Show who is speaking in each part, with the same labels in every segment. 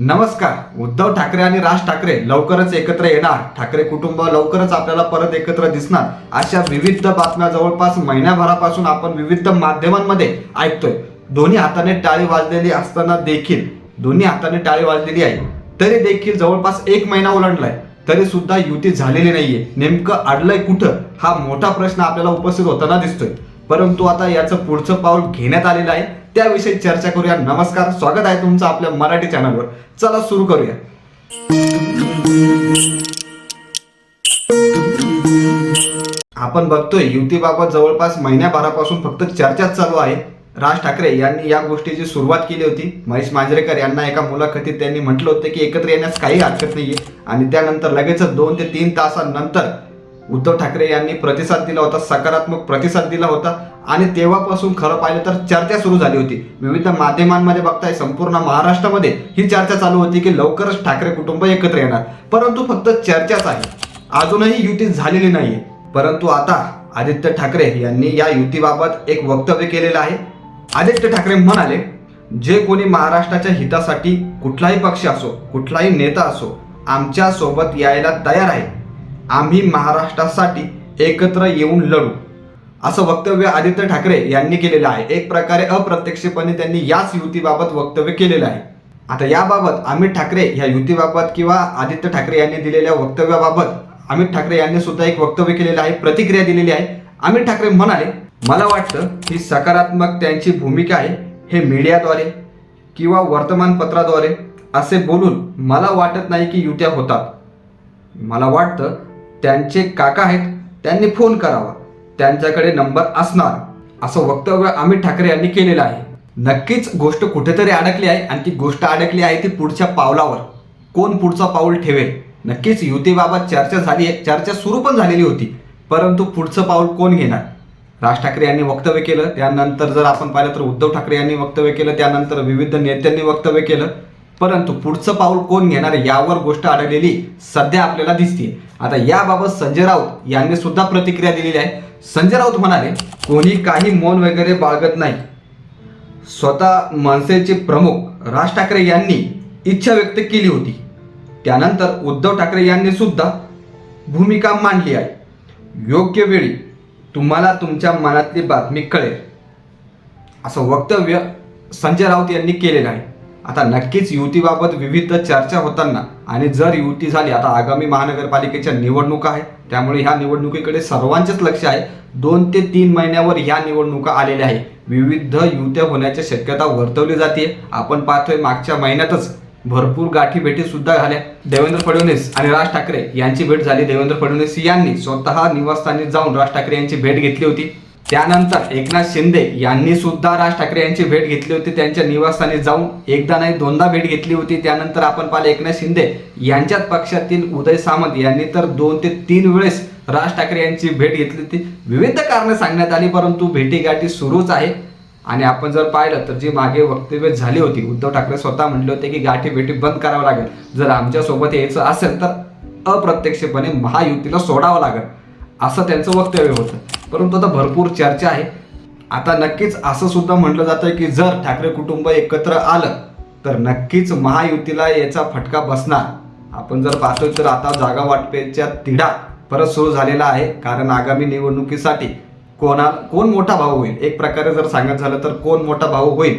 Speaker 1: नमस्कार उद्धव ठाकरे आणि राज ठाकरे लवकरच एकत्र येणार. ठाकरे कुटुंब लवकरच आपल्याला परत एकत्र दिसणार. अशा विविध बातम्या जवळपास महिन्याभरापासून आपण विविध माध्यमांमध्ये ऐकतोय. दोन्ही हाताने टाळी वाजलेली असताना देखील दोन्ही हाताने टाळी वाजलेली आहे. तरी देखील जवळपास एक महिना ओलांडलाय. तरी सुद्धा युती झालेली नाहीये. नेमकं अडलंय कुठं? हा मोठा प्रश्न आपल्याला उपस्थित होताना दिसतोय. परंतु आता याचं पुढचं पाऊल घेण्यात आलेलं आहे. त्याविषयी चर्चा करूया. नमस्कार स्वागत आहे तुमचं आपल्या मराठी चॅनलवर. चला सुरू करूया. आपण बघतोय युतीबाबत जवळपास महिन्याभरापासून फक्त चर्चाच चालू आहे. राज ठाकरे यांनी या गोष्टीची सुरुवात केली होती. महेश मांजरेकर यांना एका मुलाखतीत त्यांनी म्हटलं होतं की एकत्र येण्यास काही हरकत नाहीये. आणि त्यानंतर लगेचच दोन ते तीन तासानंतर उद्धव ठाकरे यांनी प्रतिसाद दिला होता सकारात्मक प्रतिसाद दिला होता आणि तेव्हापासून खरं पाहिलं तर चर्चा सुरू झाली होती. विविध माध्यमांमध्ये बघताय संपूर्ण महाराष्ट्रामध्ये ही चर्चा चालू होती की लवकरच ठाकरे कुटुंब एकत्र येणार. परंतु फक्त चर्चाच आहे. अजूनही युती झालेली नाहीये. परंतु आता आदित्य ठाकरे यांनी या युतीबाबत एक वक्तव्य केलेलं आहे. आदित्य ठाकरे म्हणाले जे कोणी महाराष्ट्राच्या हितासाठी कुठलाही पक्ष असो कुठलाही नेता असो आमच्यासोबत यायला तयार आहे. आम्ही महाराष्ट्रासाठी एकत्र येऊन लढू असं वक्तव्य आदित्य ठाकरे यांनी केलेलं आहे. एक प्रकारे अप्रत्यक्षपणे त्यांनी याच युतीबाबत वक्तव्य केलेलं आहे. आता याबाबत अमित ठाकरे या युतीबाबत किंवा आदित्य ठाकरे यांनी दिलेल्या वक्तव्याबाबत अमित ठाकरे यांनी सुद्धा एक वक्तव्य केलेलं आहे प्रतिक्रिया दिलेली आहे. अमित ठाकरे म्हणाले मला वाटतं ही सकारात्मक त्यांची भूमिका आहे हे मीडियाद्वारे किंवा वर्तमानपत्राद्वारे असे बोलून मला वाटत नाही की युत्या होतात. मला वाटतं त्यांचे काका आहेत त्यांनी फोन करावा. त्यांच्याकडे नंबर असणार असं वक्तव्य अमित ठाकरे यांनी केलेलं आहे. नक्कीच गोष्ट कुठेतरी अडकली आहे आणि ती गोष्ट अडकली आहे ती पुढच्या पावलावर. कोण पुढचं पाऊल ठेवेल? नक्कीच युतीबाबत चर्चा झाली आहे चर्चा सुरू पण झालेली होती परंतु पुढचं पाऊल कोण घेणार? राज ठाकरे यांनी वक्तव्य केलं त्यानंतर जर आपण पाहिलं तर उद्धव ठाकरे यांनी वक्तव्य केलं त्यानंतर विविध नेत्यांनी वक्तव्य केलं परंतु पुढचं पाऊल कोण घेणार यावर गोष्ट अडकलेली सध्या आपल्याला दिसते आता याबाबत संजय राऊत यांनी सुद्धा प्रतिक्रिया दिलेली आहे. संजय राऊत म्हणाले कोणी काही मौन वगैरे बाळगत नाही. स्वतः मनसेचे प्रमुख राज ठाकरे यांनी इच्छा व्यक्त केली होती. त्यानंतर उद्धव ठाकरे यांनी सुद्धा भूमिका मांडली आहे. योग्य वेळी तुम्हाला तुमच्या मनातली बातमी कळेल. असं वक्तव्य संजय राऊत यांनी केलेलं आहे. आता नक्कीच युतीबाबत विविध चर्चा होताना आणि जर युती झाली आता आगामी महानगरपालिकेच्या निवडणुका आहे त्यामुळे ह्या निवडणुकीकडे सर्वांचेच लक्ष आहे. दोन ते तीन महिन्यावर ह्या निवडणुका आलेल्या आहे विविध युत्या होण्याची शक्यता वर्तवली जाते आपण पाहतोय मागच्या महिन्यातच भरपूर गाठी सुद्धा झाल्या. देवेंद्र फडणवीस आणि राज ठाकरे यांची भेट झाली. देवेंद्र फडणवीस यांनी स्वतः निवासस्थानी जाऊन राज ठाकरे यांची भेट घेतली होती. त्यानंतर एकनाथ शिंदे यांनी सुद्धा राज ठाकरे यांची भेट घेतली होती. त्यांच्या निवासस्थानी जाऊन एकदा नाही दोनदा भेट घेतली होती. त्यानंतर आपण पाहिलं एकनाथ शिंदे यांच्याच पक्षातील उदय सामंत यांनी तर दोन ते तीन वेळेस राज ठाकरे यांची भेट घेतली होती. विविध कारणं सांगण्यात आली परंतु भेटीगाठी सुरूच आहे. आणि आपण जर पाहिलं तर जी मागे वक्तव्य झाली होती उद्धव ठाकरे स्वतः म्हटले होते की गाठी भेटी बंद करावं लागेल. जर आमच्यासोबत यायचं असेल तर अप्रत्यक्षपणे महायुतीला सोडावं लागेल. असं त्यांचं वक्तव्य होतं. परंतु आता भरपूर चर्चा आहे. आता नक्कीच असं सुद्धा म्हटलं जातं की जर ठाकरे कुटुंब एकत्र आलं तर नक्कीच महायुतीला याचा फटका बसणार. आपण जर पाहतोय तर आता जागा वाटपेच्या तिढा परत सुरू झालेला आहे. कारण आगामी निवडणुकीसाठी कोणा कोण मोठा भाऊ होईल? एक प्रकारे जर सांगत झालं तर कोण मोठा भाऊ होईल?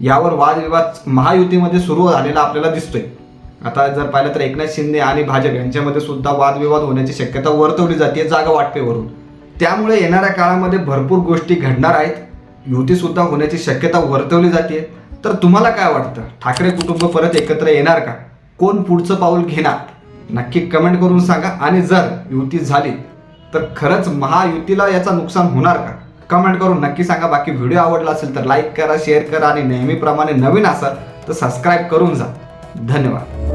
Speaker 1: यावर वादविवाद महायुतीमध्ये सुरू झालेला आपल्याला दिसतोय. आता जर पाहिलं तर एकनाथ शिंदे आणि भाजप यांच्यामध्ये सुद्धा वादविवाद होण्याची शक्यता वर्तवली जाते जागा वाटपेवरून त्यामुळे येणाऱ्या काळामध्ये भरपूर गोष्टी घडणार आहेत. युतीसुद्धा होण्याची शक्यता वर्तवली जाते. तर तुम्हाला काय वाटतं? ठाकरे कुटुंब परत एकत्र येणार का? कोण पुढचं पाऊल घेणार? नक्की कमेंट करून सांगा. आणि जर युती झाली तर खरंच महायुतीला याचा नुकसान होणार का? कमेंट करून नक्की सांगा. बाकी व्हिडिओ आवडला असेल तर लाईक करा शेअर करा आणि नेहमीप्रमाणे नवीन असाल तर सबस्क्राईब करून जा. धन्यवाद.